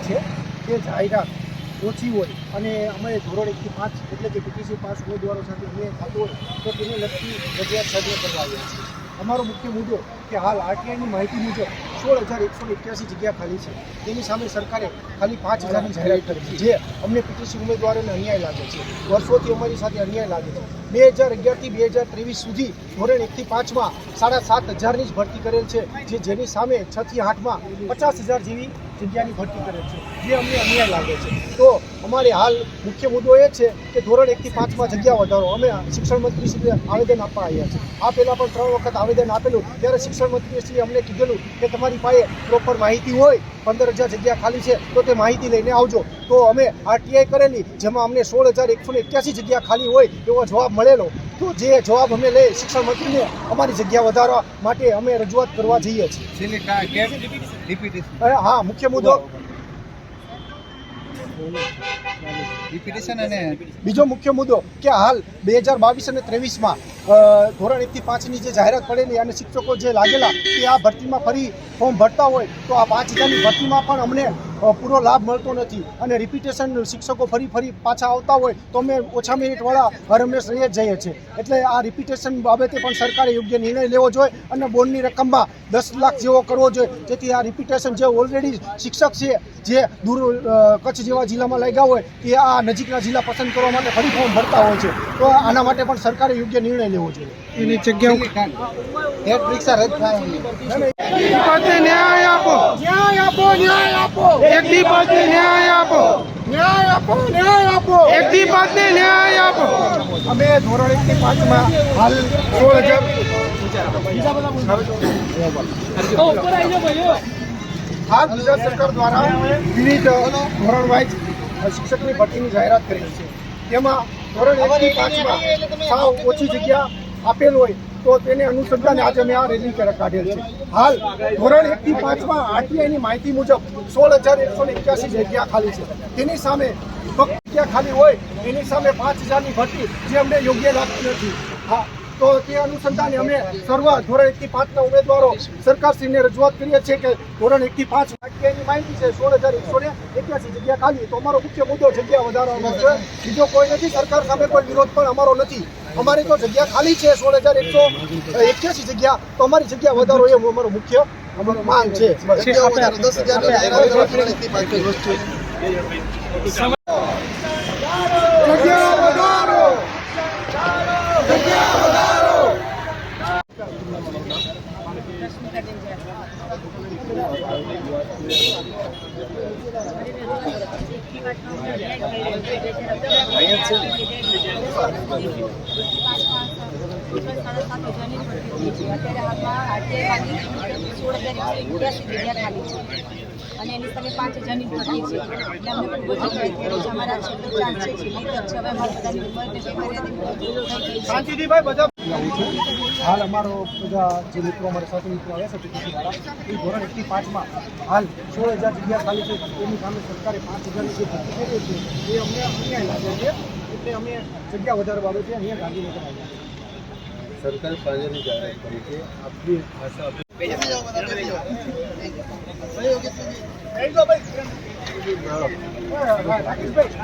છે કે જાહેરાત ઓછી હોય અને અમે ધોરણ એકથી પાંચ એટલે કે બીટીસી પાસ ઉમેદવારો સાથે અન્યાય થતું હોય તો તેને લગતી રજૂઆત સર્વે કરવા આવ્યા છીએ. અમારો મુખ્ય મુદ્દો કે હાલ આરટીઆઈની માહિતી મુજબ સોળ હજાર એકસો એક્યાસી જગ્યા ખાલી છે. તેની સામે સરકારે ખાલી પાંચ હજારની જાહેરાત કરી છે. જે અમને પીટીસી ઉમેદવારોને અન્યાય લાગે છે. વર્ષોથી અમારી સાથે અન્યાય લાગે છે. બે હજાર અગિયારથી બે હજાર ત્રેવીસ સુધી ધોરણ એકથી પાંચમાં સાડા સાત હજારની જ ભરતી કરેલ છે, જે જેની સામે છથી આઠમાં પચાસ હજાર જેવી જગ્યાની ભરતી કરે છે, જે અમને અન્યાય લાગે છે. તો અમારે હાલ મુખ્ય મુદ્દો એ છે કે ધોરણ એકથી પાંચમાં જગ્યા વધારો. અમે શિક્ષણ મંત્રીશ્રીને આવેદન આપવા આવ્યા છે. આ પહેલાં પણ ત્રણ વખત આવેદન આપેલું. ત્યારે શિક્ષણ મંત્રીશ્રીએ અમને કીધેલું કે તમારી પાસે પ્રોપર માહિતી હોય, પંદર હજાર જગ્યા ખાલી છે, તો તે માહિતી લઈને આવજો. તો અમે આરટીઆઈ કરેલી, જેમાં અમને સોળ હજાર એકસો એક્યાસી જગ્યા ખાલી હોય એવો જવાબ મળેલો. જે જવાબ અમે લઈ શિક્ષણ મંત્રીને અમારી જગ્યા વધારવા માટે અમે રજૂઆત કરવા જઈએ છીએ. હા મુખ્ય મુદ્દો. અને બીજો મુખ્ય મુદ્દો કે હાલ બે હજાર બાવીસ અને ત્રેવીસમાં ધોરણ એકથી પાંચની જે જાહેરાત પડેલી અને શિક્ષકો જે લાગેલા કે આ ભરતીમાં ફરી ફોર્મ ભરતા હોય તો આ પાંચ હજારની ભરતીમાં પણ અમને પૂરો લાભ મળતો નથી. અને રિપીટેશન શિક્ષકો ફરી ફરી પાછા આવતા હોય તો અમે ઓછા મિનિટવાળા હરમેશ રહી જ જઈએ છીએ. એટલે આ રિપીટેશન બાબતે પણ સરકારે યોગ્ય નિર્ણય લેવો જોઈએ અને બોર્ડની રકમમાં દસ લાખ જેવો કરવો જોઈએ. જેથી આ રિપીટેશન જે ઓલરેડી શિક્ષક છે જે દૂર કચ્છ જેવા જિલ્લામાં લાગ્યા હોય તે આ નજીકના જિલ્લા પસંદ કરવા માટે ફરી ફોર્મ ભરતા હોય છે. તો આના માટે પણ સરકારે યોગ્ય નિર્ણય લેવો જોઈએ. એની જગ્યા પરીક્ષા રદ થાય. ન્યાય આપો. ન્યાય આપો ન્યાય આપો. એક દી પતિ ન્યાય આપો ન્યાય આપો. ન્યાય આપો એક દી ન્યાય આપો. અમે ધોરણ એકથી પાંચમાં હાલ સોળ હજાર. હાલ ગુજરાત સરકાર દ્વારા વિવિધ ધોરણ વાઇઝ શિક્ષકની ભરતીની જાહેરાત કરી છે. તેમાં ધોરણ એકથી પાંચમાં સાવ ઓછી જગ્યા આપેલ હોય તો તેને અનુસંધાને આજે અમે આ રેલી કાઢેલ છે. હાલ ધોરણ એકથી પાંચમાં આરટીઆઈની માહિતી મુજબ સોળ હજાર એકસો એક્યાસી જગ્યા ખાલી છે. તેની સામે ફક્ત જગ્યા ખાલી હોય, એની સામે પાંચ હજારની ભરતી જે અમને યોગ્ય લાગતી નથી. હા તો તે અનુસંધાને અમે સર્વ ધોરણ એકથી પાંચના ઉમેદવારો સરકારશ્રીને રજૂઆત કરીએ છીએ કે ધોરણ એકથી પાંચ વાક્યની માહિતી છે સોળ હજાર એકસો ને એક્યાસી જગ્યા ખાલી. તો અમારો મુખ્ય મુદ્દો જગ્યા વધારવાનો છે. બીજો કોઈ નથી સરકાર સામે કોઈ વિરોધ પણ અમારો નથી. અમારી તો જગ્યા ખાલી છે સોળ હજાર એકસો એક્યાસી જગ્યા. તો અમારી જગ્યા વધારો એ અમારો મુખ્ય અમારો માંગ છે. દસ હજાર જગ્યા વધારો જગ્યા વધારો અને એની સાથે પાંચ હજારની ભરતી છે. એટલે અમને ખૂબ જ છે. અમારા છેલ્લો ચાન્સ છે છેલ્લી તક છે. હવે અમારા બધાની ઉંમર થઈ ગઈ છે શાંતિજીભાઈ છું. હાલ અમારો બધા જે મિત્રો અમારા સાથે મિત્રો આવ્યા છે પીટીસી વાળા એ ધોરણ એકથી પાંચમાં હાલ સોળ હજાર જગ્યા ખાલી છે. તેની સામે સરકારે પાંચ હજારની જે ભરતી કરી છે એ અમને અન્યાય લાગે છે. એટલે અમે જગ્યા વધારે બાબતે અહીંયા ગાંધીનગર આવ્યા સરકાર પાસેની જાહેરાત કરી છે. આપની ભાષા રાકેશભાઈ.